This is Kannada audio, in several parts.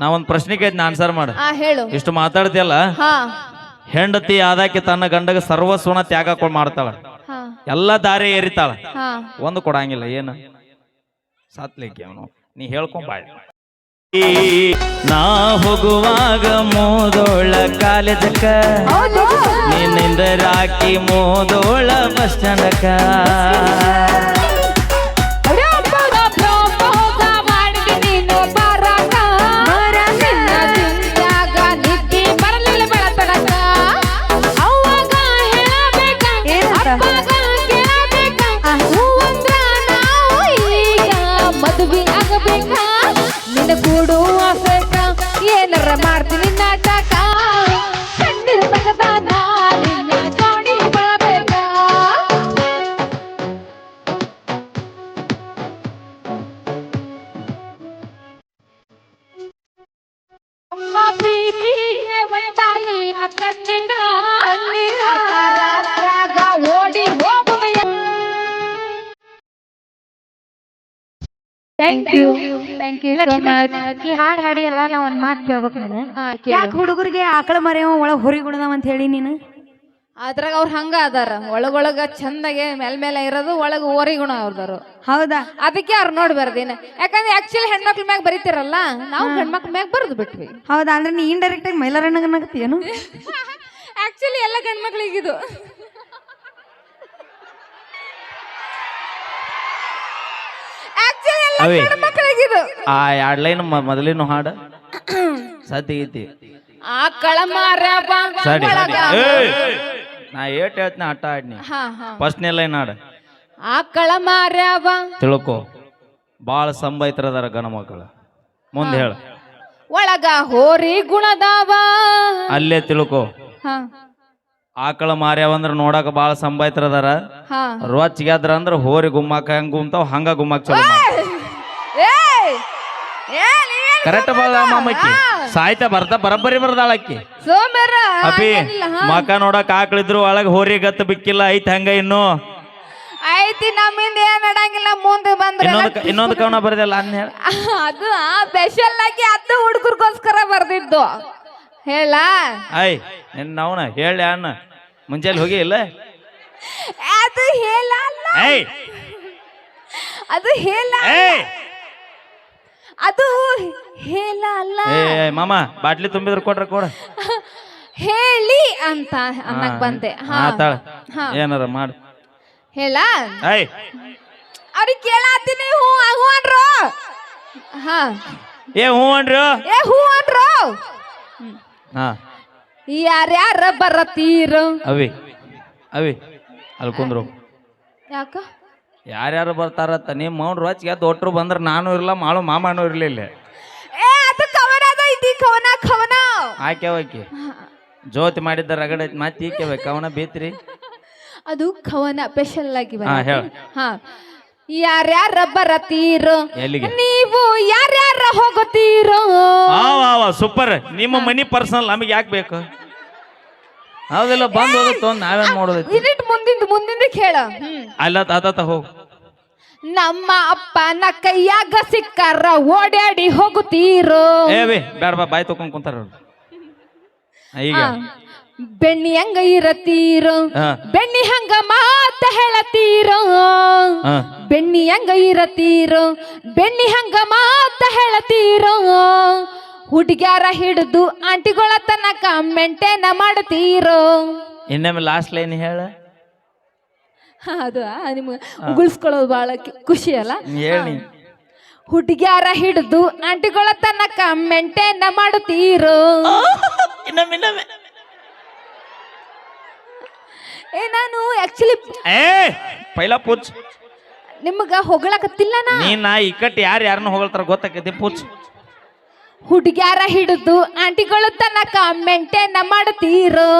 ನಾ ಒಂದ್ ಪ್ರಶ್ನೆ ಕೇಳ್ತೀನಿ ಆನ್ಸರ್ ಮಾಡು. ಆ ಹೇಳು. ಇಷ್ಟು ಮಾತಾಡ್ತಿಯಲ್ಲ? ಹಾ. ಹೆಂಡತಿ ಆದಾಕಿ ತನ್ನ ಗಂಡಗ ಸರ್ವಸ್ವನ ತ್ಯಾಗ ಕೊಡ್ ಮಾಡ್ತಾಳ. ಹಾ. ಎಲ್ಲ ದಾರಿ ಏರಿತಾಳ. ಹಾ. ಒಂದು ಕೊಡಂಗಿಲ್ಲ ಏನು? ಸತ್ಲಿಕ್ಕೆ ಅವನು. ನೀ ಹೇಳ್ಕೊಂಬಾಯ್ ನಾ ಹೋಗುವಾಗ ಮೋದೋಳ ಕಾಲೇಜಕ್ಕ ನಿನ್ನಿಂದ ರಾಕಿ ಮೋದೋಳ ಬಸ್ ಸ್ಟ್ಯಾಂಡಕ್ಕ. ಆಗಬೇಕಾ? ನಿನ್ನ ಕೂಡು ಆಸಕ ಏನಾರ ಮಾಡ್ತೀನಿ ನಾಟಕ? ಕಣ್ಣಿನ ಮಾಡಬೇಕಾ ಅಮ್ಮ ಪ್ರೀತಿಗೆ ತಾಯಿ ಅಕ್ಕನಿಂದ thank you thank you so much ಈ ಹಾಡು ಹಾಡಿ ಎಲ್ಲ ನಾವು ಒಂದು ಮಾತು ಕೇಳ್ಬೇಕು ನಾನು ಯಾಕೆ ಹುಡುಗರಿಗೆ ಆಕಳ ಮರೆಯವ ಹುರಿ ಹೊರಿಗುಣದವ ಅಂತ ಹೇಳಿ ನೀನು? ಅದ್ರಾಗ ಅವ್ರು ಹಂಗ ಅದಾರ. ಒಳಗೊಳಗ ಚಂದಾಗೆ ಮೇಲ್ ಮೇಲೆ ಇರೋದು ಒಳಗ ಓರಿ ಗುಣ ಅವ್ರದಾರು ಹೌದಾ? ಅದಕ್ಕೆ ಅವ್ರು ನೋಡಿ ಬರ್ದೇನೆ ಯಾಕಂದ್ರೆ ಆಕ್ಚುಲಿ ಹೆಣ್ಮಕ್ಳ ಮ್ಯಾಗ ಬರೀತಿರಲ್ಲ ನಾವು ಹೆಣ್ಮಕ್ಳ ಮ್ಯಾಗ ಬರೆದು ಬಿಟ್ವಿ. ಹೌದಾ? ಅಂದ್ರೆ ನೀ ಇಂಡೈರೆಕ್ಟ್ ಆಗಿ ಮೈಲಾರಣ್ಣಗನಾಗತ್ತೀಯನು ಆಕ್ಚುಲಿ ಎಲ್ಲ ಗಂಡ್ಮಕ್ಳಿಗಿದು. ಅವೇ. ಆ ಎರಡ್ ಲೈನ್ ಮೊದಲಿನ ಹಾಡು. ಸತಿ ಐತಿ ಆ ಕಳಮಾರ ಸರಿ! ನಾ ಏಟ್ ಹೇಳ್ತೀನಿ ಆಟ ಆಡ್ನಿ ಹಾ ಹಾ. ಫಸ್ಟ್ನೇ ಲೈನ್ ಹಾಡ. ಆ ಮಾರ್ಯಾವ ತಿಳ್ಕೊ. ಬಾಳ ಸಂಬೈತ್ರದಾರ ಗಣ ಮಕ್ಕಳು ಮುಂದೆ ಹೇಳು. ಒಳಗ ಹೋರಿ ಗುಣದಾವ. ಅಲ್ಲೇ ತಿಳ್ಕೊ. ಹಾ. ಆಕಳ ಮಾರ್ಯಾವಂದ್ರ ನೋಡಕ ಬಾಳ ಸಂಬೈತ್ರದಾರ. ಹಾ. ಅಂದ್ರೆ ಅಂದ್ರ ಹೋರಿ ಗುಮ್ಮಾಕ ಹೆಂಗ್ ಗುಮ್ತಾವ್ ಹಂಗ ಗುಮ್ಮಾಕ್ ಚಲೋ ಕರೆಕ್ಟ್ ಬರಲ್ಲ ಮಾಮಕ್ಕಿ. ಸಾಯ್ತಾ ಬರ್ತಾ ಬರಬ್ಬರಿ ಬರ್ದಾಳ ಅಕ್ಕಿ ಅಪಿ. ಮಕ ನೋಡಕ್ ಆಕಳಿದ್ರು ಒಳಗ್ ಹೋರಿ ಗತ್ತ ಬಿಕ್ಕಿಲ್ಲ ಐತ್ ಹಂಗ ಇನ್ನು? ಐತಿ ನಮ್ಮಿಂದ ಏನ್ ನಡಂಗಿಲ್ಲ ಮುಂದೆ ಬಂದ್ರೆ ಇನ್ನೊಂದು ಇನ್ನೊಂದು ಕವನ ಬರ್ದಿಲ್ಲ ಅನ್ನ ಅದು ಸ್ಪೆಷಲ್ ಆಗಿ ಅದು ಹುಡುಗರ್ಗೋಸ್ಕರ ಬರ್ದಿದ್ದು. ಹೇಳ. ಐ ನಿನ್ನ ಅವನ ಹೇಳಿ ಅಣ್ಣ. ಮುಂಜಾನೆ ಹೋಗಿ ಇಲ್ಲ? ಅದು ಹೇಳ ಏಯ್. ಅದು ಹೇಳ ಏಯ್. ಅದು ಹೇಳಲ್ಲ. ಏ ಮಾಮ ಬಾಟ್ಲಿ ತುಂಬಿದ್ರು ಕೊಡ್ರ ಕೊಡ. ಹೇಳಿ ಅಂತ ಅನ್ನಕ್ ಬಂದೆ. ಹಾ ತಾಳ ಹಾ. ಏನಾರ ಮಾಡು. ಹೇಳ. ಅವ್ರಿಗೆ ಕೇಳಾತೀನಿ ಹೂ ಹೂ ಅನ್ರು ಹಾ. ಏ ಹ್ಞೂ ಅನ್ರು ಏ ಹೂ ಅನ್ರು ಹಾ. ಯಾರ್ಯಾರ ಬರತೀರು? ಅವಿ ಅವಿ ಅಲ್ಕೊಂಡ್ರು. ಕುಂದ್ರು ಯಾಕ? ಯಾರ್ಯಾರು ಬರ್ತಾರತ್ತ ನಿಮ್ಮ ಮೌನ್ ರೋಚ್ ದೊಟ್ಟರು ಬಂದ್ರ ನಾನು ಇರಲ್ಲ ಮಾಳು ಮಾಮಾನು ಇರಲಿಲ್ಲ ಏ ಅದು ಕವನ ಅದ ಕವನ ಕವನ. ಆಕೆ ಆಕಿ. ಜ್ಯೋತಿ ಮಾಡಿದ್ದ ರಗಡ ಮತ್ತೆ ಈಕೆ ಕವನ ಬೀತ್ರಿ? ಅದು ಕವನ ಸ್ಪೆಷಲ್ ಆಗಿ ಹಾ, ಬರುತ್ತೆ. ಹೇಳು. ಹಾ. ಯಾರ್ಯಾರ ಬರತೀರೋ ಎಲ್ಲಿಗೆ? ನೀವು ಯಾರ್ಯಾರ ಹೋಗುತ್ತೀರೋ. ಸೂಪರ್ ನಿಮ್ಮ ಮನಿ ಪರ್ಸನಲ್ ನಮಗೆ ಯಾಕೆ ಬೇಕು? ಹೌದಿಲ್ಲ ಬಂದ್ ಹೋಗುತ್ತೋ ನಾವೇನ್ ಮಾಡೋದೈತಿ ಮುಂದಿಂದ ಮುಂದಿಂದ ಕೇಳ ಅಲ್ಲ ತಾತ ಹೋಗು ನಮ್ಮ ಅಪ್ಪನ ಕೈಯಾಗ ಸಿಕ್ಕಾರ ಓಡಾಡಿ ಹೋಗುತ್ತೀರೋ ಏ ಬೇ ಬೇಡ ಬಾ ಬಾಯ್ ತಕೊಂಡ್ ಕುಂತಾರ ಅವ್ರು. ಈಗ. ಬೆಣ್ಣಿ ಹಂಗ ಇರತೀರೋ ಹಾ. ಬೆಣ್ಣಿ ಹಂಗ ಮಾತ ಹೇಳತೀರೋ ಹಾ. ಬೆಣ್ಣಿ ಹಂಗ ಇರತೀರೋ ಬೆಣ್ಣಿ ಹಂಗ ಮಾತ ಹೇಳತೀರೋ ಹುಡುಗ್ಯಾರ ಹಿಡಿದು ಆಂಟಿಗಳ ತನಕ ಮೆಂಟೇನ ಮಾಡ್ತೀರೋ? ಇನ್ನೊಮ್ಮೆ ಲಾಸ್ಟ್ ಲೈನ್ ಹೇಳ. ಹಾ, ಅದು ನಿಮ್ಗೆ ಉಗುಳ್ಸ್ಕೊಳ್ಳೋದು ಬಹಳ ಕಿ- ಖುಷಿ ಅಲ್ಲ? ಹೇಳಿ. ಹುಡುಗ್ಯಾರ ಹಿಡಿದು ಆಂಟಿಗಳ ತನಕ ಮೆಂಟೇನ ಮಾಡ್ತೀರೋ? ಇನ್ನೊಮ್ಮೆ ಇನ್ನೊಮ್ಮೆ. ಏ ನಾನು ಆಕ್ಚುಲಿ ಏ ಪೈಲ ಪುಚ್. ನಿಮ್ಗ ಹೊಗಳಕತ್ತಿಲ್ಲ ನಾ? ನೀ ನಾ ಇಕ್ಕಟ್ಟು ಯಾರು ಯಾರನ್ನ ಹೊಗಳ್ತಾರ ಗೊತ್ತಾಕೈತಿ ಪುಚ್. ಹುಡುಗ್ಯಾರ ಹಿಡಿದು ಆಂಟಿಗಳ ತನಕ ಮೆಂಟೇನ ಮಾಡ್ತೀರೋ?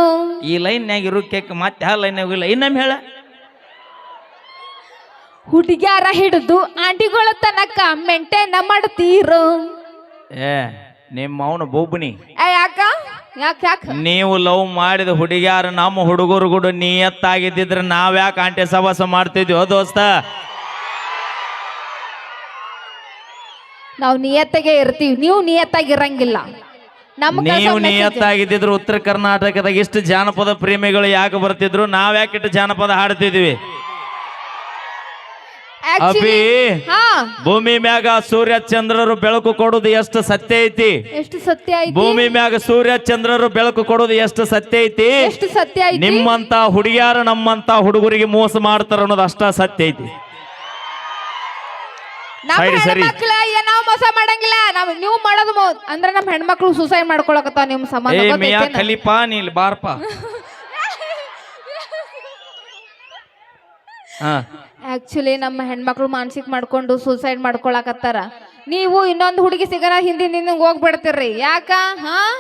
ಈ ಲೈನ್ಯಾಗ ಇರೋ ಕೇಕ್ ಮತ್ತೆ ಯಾವ ಲೈನ್ಯಾಗ ಇಲ್ಲ ಇನ್ನೊಮ್ಮೆ ಹೇಳ. ಹುಡುಗ್ಯಾರ ಹಿಡಿದು ಆಂಟಿಗಳ ತನಕ ಮೆಂಟೇನ ಮಾಡ್ತೀರೋ? ಏ ನಿಮ್ಮ ಅವನು ಬೊಬ್ಬನಿ. ಏ, ಯಾಕ? ಯಾಕ ಯಾಕ? ನೀವು ಲವ್ ಮಾಡಿದ ಹುಡುಗ್ಯಾರ ನಮ್ಮ ಹುಡುಗರು ಕೂಡ ನೀಯತ್ತಾಗಿದ್ದಿದ್ರೆ ನಾವ್ಯಾಕೆ ಯಾಕೆ ಆಂಟಿ ಸವಾಸ ಮಾಡ್ತಿದ್ವಿ ದೋಸ್ತ? ನಾವು ನಿಯತ್ತಾಗೆ ಇರ್ತೀವಿ. ನೀವು ನಿಯತ್ತಾಗಿರಂಗಿಲ್ಲ. ನಮ್ಮ ಕೆಲ್ಸ ನೀವು message. ನಿಯತ್ತಾಗಿದ್ದಿದ್ರು ಉತ್ತರ ಕರ್ನಾಟಕದಾಗ ಇಷ್ಟು ಜಾನಪದ ಪ್ರೇಮಿಗಳು ಯಾಕೆ ಬರ್ತಿದ್ರು? ನಾವ್ ಯಾಕೆ ಇಟ್ಟು ಜಾನಪದ ಹಾಡ್ತಿದ್ವಿ? Actually- ಅಭಿ ಹಾ. ಭೂಮಿ ಮ್ಯಾಗ ಸೂರ್ಯ ಚಂದ್ರರು ಬೆಳಕು ಕೊಡೋದು ಎಷ್ಟು ಸತ್ಯ ಐತಿ? ಎಷ್ಟು ಸತ್ಯ ಐತಿ? ಭೂಮಿ ಮ್ಯಾಗ ಸೂರ್ಯ ಚಂದ್ರರು ಬೆಳಕು ಕೊಡುದು ಎಷ್ಟು ಸತ್ಯ ಐತಿ? ಎಷ್ಟು ಸತ್ಯ ಐತಿ? ನಿಮ್ಮಂತ ಹುಡುಗಿಯಾರು ನಮ್ಮಂತ ಹುಡುಗರಿಗೆ ಮೋಸ ಮಾಡ್ತಾರ ಅನ್ನೋದು ಅಷ್ಟ ಸತ್ಯ ಐತಿ. ನಮ್ಮ. ಹೆಣ್ಮಕ್ಳ ಏನ್ ಮೋಸ ಮಾಡಂಗಿಲ್ಲ. ನಾವ್ ನೀವು ಮಾಡೋದು ಮೋ- ಅಂದ್ರ ನಮ್ಮ ಹೆಣ್ಮಕ್ಳು ಸುಸೈಡ್ ಮಾಡ್ಕೊಳಕತ್ತಾವ ನಿಮ್ ಸಂಬಂಧ ಏ ಮಿಯಾ ಗೊತ್ತೈತೇನ? ಖಲೀಫಾ ನೀಲ್ ಬಾರ್ಪ. ಹಾ. ಆಕ್ಚುಲಿ ನಮ್ಮ ಹೆಣ್ಮಕ್ಳು ಮಾನಸಿಕ ಮಾಡ್ಕೊಂಡು ಸೂಸೈಡ್ ಮಾಡ್ಕೊಳಕತ್ತಾರ. ನೀವು ಇನ್ನೊಂದು ಹುಡುಗಿ ಸಿಗರ ಹಿಂದಿನ ಹೋಗ್ಬಿಡ್ತೀರ್ರಿ. ಯಾಕ? ಹಾ?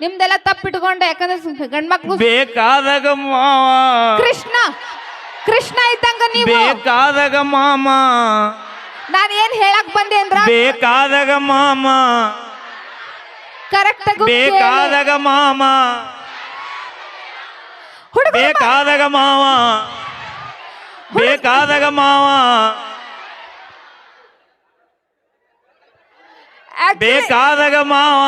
ನಿಮ್ದೆಲ್ಲ ತಪ್ಪಿಟ್ಕೊಂಡು. ಯಾಕಂದ್ರೆ ಗಂಡ್ಮಕ್ಳು ಬೇಕಾದಾಗ ಮಾವ ಕೃಷ್ಣ. ಕೃಷ್ಣ ಇದ್ದಂಗ ನೀವು. ಬೇಕಾದಾಗ ಮಾಮ. ನಾನ್ ಏನ್ ಹೇಳಕ್ ಬಂದೆ ಅಂದ್ರ ಬೇಕಾದಾಗ ಮಾಮ. ಕರೆಕ್ಟ್ ಬೇಕಾದಾಗ ಮಾಮ. ಬೇಕಾದಾಗ ಮಾವ. ಬೇಕಾದಾಗ ಮಾವ. ಬೇಕಾದಾಗ ಮಾವ.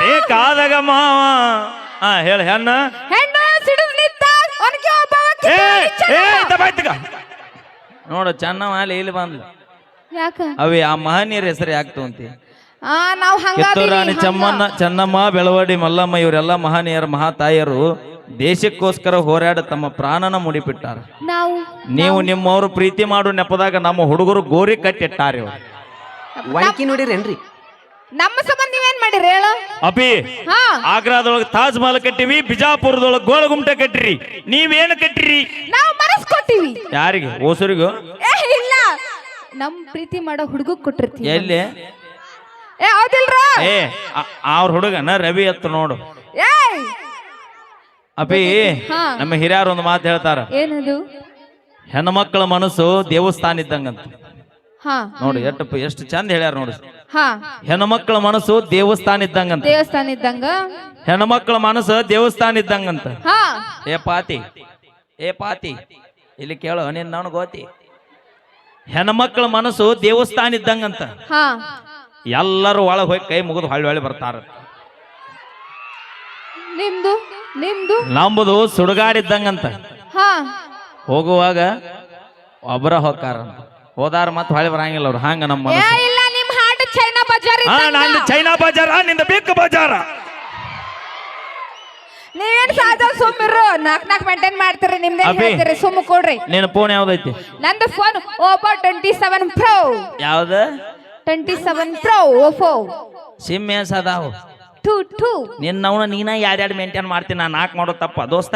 ಬೇಕಾದಾಗ ಮಾವ. ಹಾ ಹೇಳ ಹೆಣ್ಣ. ಹೆಣ್ಣು ಸಿಡಿದು ನಿಂತ ಅವನಿಗೆ ಒಬ್ಬ ಏ ಏ. ದಬಾಯ್ತಗ ನೋಡು ಚೆನ್ನವ ಅಲ್ಲಿ ಇಲ್ಲಿ ಬಂದ್ಲು. ಯಾಕ? ಅವಿ ಆ ಮಹನೀಯರ ಹೆಸರು ಯಾಕೆ ತಗೊಂತಿ ಆ ನಾವು ಕಿತ್ತೂರು ರಾಣಿ ಚಮ್ಮನ್ನ ಚೆನ್ನಮ್ಮ ಬೆಳವಡಿ ಮಲ್ಲಮ್ಮ ಇವರೆಲ್ಲ ಮಹನೀಯರ ಮಹಾತಾಯರು ದೇಶಕ್ಕೋಸ್ಕರ ಹೋರಾಡ ತಮ್ಮ ಪ್ರಾಣನ ಮುಡಿಪಿಟ್ಟಾರ ನಾವು ನೀವು ನಿಮ್ಮವರು ಪ್ರೀತಿ ಮಾಡು ನೆಪದಾಗ ನಮ್ಮ ಹುಡುಗರು ಗೋರಿ ಕಟ್ಟಿಟ್ಟಾರ ಇವ್ರು. ಒಣಕಿ ನೋಡಿರೇನ್ರಿ? ನಮ್ಮ ಸಂಬಂಧ ನೀವೇನ್ ಮಾಡಿರಿ ಹೇಳು? ಅಪಿ ಹಾ. ಆಗ್ರಾದೊಳಗೆ ತಾಜ್ ಮಹಲ್ ಕಟ್ಟಿವಿ ಬಿಜಾಪುರದೊಳಗೆ ಗೋಳಗುಮ್ಟ ಕಟ್ಟಿರಿ. ನೀವೇನು ಕಟ್ಟಿರಿ? ನಾವು ಮನಸ್ ಕೊಟ್ಟಿವಿ. ಯಾರಿಗೆ? ಓಸರಿಗೂ ಏ ಇಲ್ಲ. ನಮ್ ಪ್ರೀತಿ ಮಾಡೋ ಹುಡುಗ ಕೊಟ್ಟಿರ್ತೀವಿ ಎಲ್ಲಿ? ಏ ಹೌದಿಲ್ರ? ಏ ಆ- ಅವ್ರ ಹುಡುಗನ ರವಿ ಅತ್ತ ನೋಡು. ಏಯ್ ಅಪಿ ಹಾ. ನಮ್ಮ ಹಿರಿಯರು ಒಂದು ಮಾತು ಹೇಳ್ತಾರ. ಏನದು? ಹೆಣ್ಮಕ್ಳ ಮನಸ್ಸು ದೇವಸ್ಥಾನ ಇದ್ದಂಗಂತ. ಹಾ. ನೋಡಿ ಎಷ್ಟು ಎಷ್ಟು ಚಂದ ಹೇಳ್ಯಾರ ನೋಡಿ. ಹಾ. ಹೆಣ್ಮಕ್ಳ ಮನಸ್ಸು ದೇವಸ್ಥಾನ ಇದ್ದಂಗಂತ. ದೇವಸ್ಥಾನ ಇದ್ದಂಗ? ಹೆಣ್ಮಕ್ಳ ಮನಸ್ಸು ದೇವಸ್ಥಾನ ಇದ್ದಂಗಂತ. ಹಾ. ಏ ಪಾತಿ. ಏ ಪಾತಿ ಇಲ್ಲಿ ಕೇಳು ನೀನ್ ನಾನು ಗೋತಿ. ಹೆಣ್ಮಕ್ಳ ಮನಸ್ಸು ದೇವಸ್ಥಾನ ಇದ್ದಂಗಂತ. ಹಾ. ಎಲ್ಲರೂ ಒಳಗೆ ಹೋಗಿ ಕೈ ಮುಗಿದು ಹೊಳ್ಳಿ ಹೊಳ್ಳಿ ಬರ್ತಾರ ನಿಮ್ದು ನಿಮ್ದು ನಂಬುದು ಸುಡುಗಾಡಿದ್ದಂಗಂತ ಹಾ. ಹೋಗುವಾಗ ಒಬ್ಬರ ಹೋಗ್ತಾರ. ಹೋದಾರ ಮತ್ತೆ ಹೊಳ್ಳಿ ಬರಂಗಿಲ್ಲ ಅವ್ರು. ಹಂಗ ನಮ್ಮ ಏ ಮನಸ್ಸು ಇಲ್ಲ ನಿಮ್ ಹಾಟ್ ಚೈನಾ ಬಜಾರ್ ಹಾ ಇದ್ದಂಗ. ನಂದು ಚೈನಾ ಬಜಾರ ನಿಂದ ಬಿಕ್ ಬಜಾರ ನೀವೇನ್ ಸುಮ್ ಸುಮ್ಮಿರು ನಾಕ್ ನಾಕ್ ಮೇಂಟೈನ್ ಮಾಡ್ತೀರಿ ನಿಮ್ದೇ ಅಭಿ. ಹೇಳ್ತೀರಿ? ಸುಮ್ಮ ಕೊಡ್ರಿ. ನಿನ್ನ ಫೋನ್ ಯಾವ್ದೈತಿ? ನಂದು phone Oppo twenty seven pro ಯಾವ್ದ? Twenty seven pro Oppo SIM ಏನ್ ಅದಾವು ಟೂ ಟೂ ನಿನ್ನವನ ನೀನ ಯಾರ್ಯಾರು ಮೇಂಟೈನ್ ಮಾಡ್ತೀನಿ ನಾನು ನಾಲ್ಕು ಮಾಡೋ ತಪ್ಪ. ದೋಸ್ತ.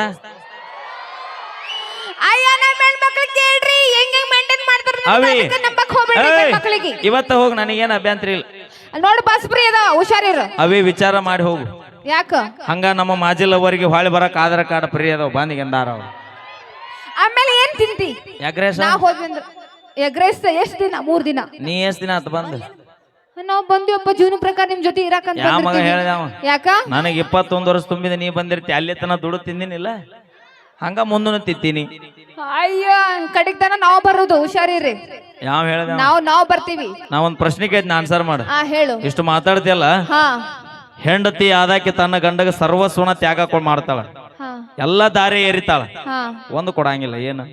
ಅಯ್ಯ ನಮ್ಮ ಹೆಣ್ಮಕ್ಳು ಕೇಳ್ರಿ. ಹೆಂಗ್ ಹೆಂಗ್ ಮೇಂಟೈನ್ ಮಾಡ್ತಾರೆ ಅವಿ ನಂಬಕ್ ಹೋಗ್ಬೇಡ್ರಿ ಏಯ್, ಮಕ್ಕಳಿಗೆ ಇವತ್ತ ಹೋಗಿ ನನಗೇನು ಅಭ್ಯಂತರ ಇಲ್ಲ. ನೋಡಿ ಬಸ್ ಫ್ರೀ ಅದಾವ ಹುಷಾರಿರು ಅವಿ ವಿಚಾರ ಮಾಡಿ ಹೋಗು. ಯಾಕ? ಹಂಗ ನಮ್ಮ ಮಾಜಿಲವರಿಗೆ ಹೊಳ್ಳಿ ಬರಕ್ ಆಧಾರ್ ಕಾರ್ಡ್ ಫ್ರೀ ಅದಾವ ಬಂದಿಗೆ ಎಂದಾರ ಆಮೇಲೆ ಏನ್ ತಿಂತಿ? ಯಾಕ್ರೇಶ ನಾ ಹೋದ್ವಿ ಎಗ್ರೆಸ್ ಎಷ್ಟ್ ದಿನ? ಮೂರ್ ದಿನ? ನೀ ಎಷ್ಟ್ ದಿನ ಅಂತ ಬಂದ? ನಾವ್ ಬಂದಿವಪ್ಪ ಜೀವನ ಪ್ರಕಾರ ನಿಮ್ ಜೊತೆ ಇರಕಂತ ಯಾವ ಮಗ. ಹೇಳ್ದ ಅವ? ಯಾಕ? ನನಗೆ ಇಪ್ಪತ್ತೊಂದು ವರ್ಷ ತುಂಬಿದ ನೀ ಬಂದಿರ್ತಿ ಅಲ್ಲಿ ತನ ದುಡ್ಡು ತಿಂದಿನಿಲ್ಲ. ಹಂಗ ಮುಂದೂ ತಿಂತೀನಿ. ಅಯ್ಯೋ ಕಡೆಗ್ ತನ ನಾವ್ ಬರೋದು ಹುಷಾರಿರಿ ಯಾವ ಹೇಳ್ದ ನಾವು ನಾವ್ ನಾವ್ ಬರ್ತೀವಿ. ನಾ ಒಂದ್ ಪ್ರಶ್ನೆ ಕೇಳ್ತೀನಿ ಆನ್ಸರ್ ಮಾಡು. ಹಾ ಹೇಳು. ಇಷ್ಟು ಮಾತಾಡ್ತಿಯಲ್ಲ? ಹಾ. ಹೆಂಡತಿ ಆದಾಕಿ ತನ್ನ ಗಂಡಗ ಸರ್ವಸ್ವನ ತ್ಯಾಗ ಕೊಡ್ ಮಾಡ್ತಾಳ. ಎಲ್ಲ ದಾರಿ ಏರಿತಾಳ. ಒಂದು ಕೊಡಂಗಿಲ್ಲ ಏನು?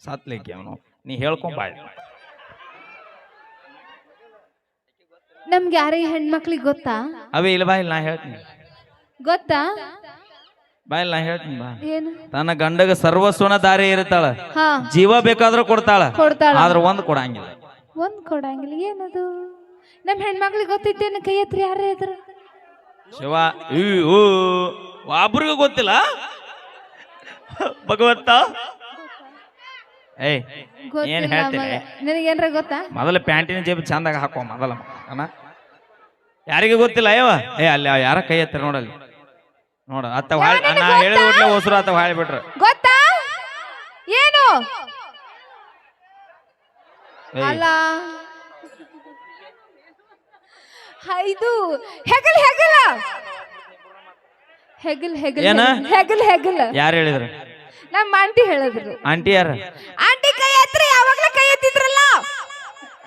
ಸತ್ಲಿಕ್ಕೆ ಅವನು. ನೀ ಹೇಳ್ಕೊಂಬಾಯ್ ನಮ್ಗೆ ಯಾರೇ ಹೆಣ್ಮಕ್ಳಿಗೆ ಗೊತ್ತಾ? ಅವೇ ಇಲ್ಲ ಬಾ ಇಲ್ಲ ನಾ ಹೇಳ್ತೀನಿ. ಗೊತ್ತಾ? ಬಾ ಇಲ್ಲ ನಾ ಹೇಳ್ತೀನಿ ಬಾ. ಏನು? ತನ್ನ ಗಂಡಗ ಸರ್ವಸ್ವನ ದಾರಿ ಏರಿತಾಳ. ಹಾ. ಜೀವ ಬೇಕಾದ್ರೂ ಕೊಡ್ತಾಳ. ಕೊಡ್ತಾಳ. ಆದ್ರೆ ಒಂದು ಕೊಡಂಗಿಲ್ಲ. ಒಂದ್ ಕೊಡಂಗಿಲ್ಲ ಏನದು? ನಮ್ ಹೆಣ್ಮಕ್ಳಿಗೆ ಗೊತ್ತಿದ್ದೇನೆ ಕೈ ಹತ್ರ ಯಾರೇ ಇದ್ರ? ಶಿವ ಊ ಒಬ್ರಿಗೂ ಗೊತ್ತಿಲ್ಲ? ಭಗವಂತ? ಏಯ್ ಏನ್ ಹೇಳ್ತೀನಿ ನಿನಗೇನ್ರ ಗೊತ್ತಾ? ಮೊದಲ ಪ್ಯಾಂಟಿನ ಜೇಬು ಚಂದಾಗ ಹಾಕೋ ಮೊದಲ ಅಣ್ಣ. ಯಾರಿಗೂ ಗೊತ್ತಿಲ್ಲ ಅಯ್ಯವ ಏ ಅಲ್ಲಿ ಯಾರ ಕೈ ಎತ್ತರ ನೋಡಲ್ಲಿ? ನೋಡ ಅತ್ತ ಹಾಳ್ ನಾ ಹೇಳಿದ ಕೂಡಲೇ ಹೊಸರು ಆತ ಹಾಳಿ ಬಿಟ್ರು ಗೊತ್ತಾ? ಏನು? ಅಲ್ಲ. ಇದು ಹೆಗಲ್ ಹೆಗಲ. ಹೆಗಲ್ ಹೆಗಲ್ ಏನ? ಹೆಗಲ್. ಹೆಗಲ್ ಯಾರು ಹೇಳಿದ್ರು? ನಮ್ಮ ಆಂಟಿ ಹೇಳಿದ್ರು. ಆಂಟಿ ಯಾರ? ಆಂಟಿ ಕೈ ಹತ್ರ ಯಾವಾಗ್ಲೂ ಕೈ ಎತ್ತಿದ್ರಲ್ಲ?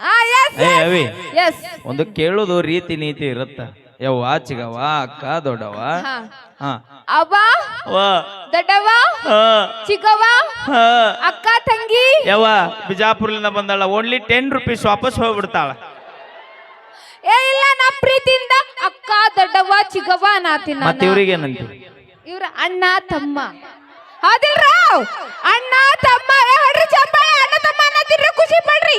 ಆ ಎಸ್ ಏ ಅವಿ. ಎಸ್ ಒಂದು ಕೇಳುದು ರೀತಿ ನೀತಿ ಇರುತ್ತ? ಯವ್ವ ಚಿಗವ ಅಕ್ಕ ದೊಡ್ಡವ ಹಾ. ಹಾ. ಅವ ವ. ದೊಡ್ಡವ ಹ, ಚಿಕ್ಕವ ಹ. ಅಕ್ಕ ತಂಗಿ? ಯವ್ವ ಬಿಜಾಪುರ್ಲಿಂದ ಬಂದಾಳ ಓನ್ಲಿ ಟೆನ್ ರುಪೀಸ್ ವಾಪಸ್ ಹೋಗ್ಬಿಡ್ತಾಳ. ಏ ಇಲ್ಲ ಪ್ರೀತಿಯಿಂದ ಅಕ್ಕ ದೊಡ್ಡವ ಚಿಗವ್ವ ನಾತಿನ ಮತ್ತೆ ಇವ್ರಿಗೆ ಏನಂತಿ ಇವ್ರ ಅಣ್ಣ ತಮ್ಮ. ಹೌದಿಲ್ರಾವ್ ಅಣ್ಣ ತಮ್ಮ ಏ ಹೊಡ್ರಿ ಚಪ್ಪಾಳೆ ಅಣ್ಣ ತಮ್ಮ ಅನ್ನತ್ತಿರ್ರಿ ಖುಷಿ ಪಡ್ರಿ.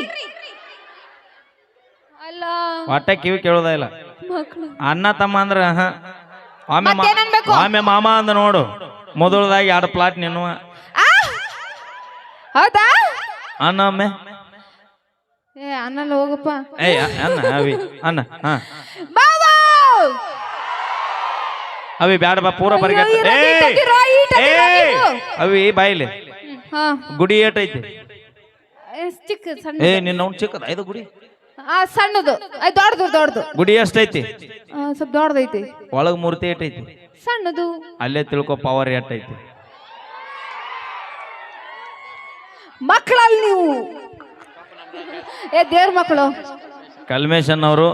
ಅಲ್ಲ. ಒಟ್ಟ ಕಿವಿ ಕೇಳೋದ ಇಲ್ಲ. ಅಣ್ಣ ತಮ್ಮ ಅಂದ್ರ ಹ. ಆಮೇಲೆ ಮಾ- ಮತ್ತೇನನ್ಬೇಕು? ಒಮ್ಮೆ ಮಾಮ ಅಂದ ನೋಡು. ಮೊದಲದಾಗಿ ಎರಡು ಪ್ಲಾಟ್ ನಿನ್ನುವ. ಆ? ಹೌದಾ? ಅಣ್ಣ ಒಮ್ಮೆ ಏ ಅನ್ನಲ್ಲ ಹೋಗಪ್ಪ. ಏ ಅ- ಅಣ್ಣ ಅವಿ ಅಣ್ಣ ಹಾ. ಬಾಬಾ! ಅವಿ ಬ್ಯಾಡ ಬಾ ಪೂರ ಬರ್ಗೆ ಏ ನೀವು. ಅವಿ ಬಾಯಿಲೆ. ಹಾ. ಗುಡಿ ಏಟೈತಿ. ಚಿಕ್ಕ ಸಣ್ಣ ಏ ನಿನ್ನ ಅವ್ನು ಚಿಕ್ಕದ ಐದು ಗುಡಿ. ಆ ಸಣ್ಣದು. ಐ ದೊಡ್ಡದು ದೊಡ್ಡದು. ಗುಡಿ ಎಷ್ಟೈತಿ? ಸ್ವಲ್ಪ ದೊಡ್ಡದೈತಿ. ಒಳಗೆ ಮೂರ್ತಿ ಏಟೈತಿ. ಸಣ್ಣದು. ಅಲ್ಲೇ ತಿಳ್ಕೊ ಪವರ್ ಏಟೈತಿ. ಮಕ್ಕಳಲ್ಲಿ ನೀವು. ಏ ದೇವ್ರ ಮಕ್ಕಳು. ಕಲ್ಮೇಶನ್ ಅವರು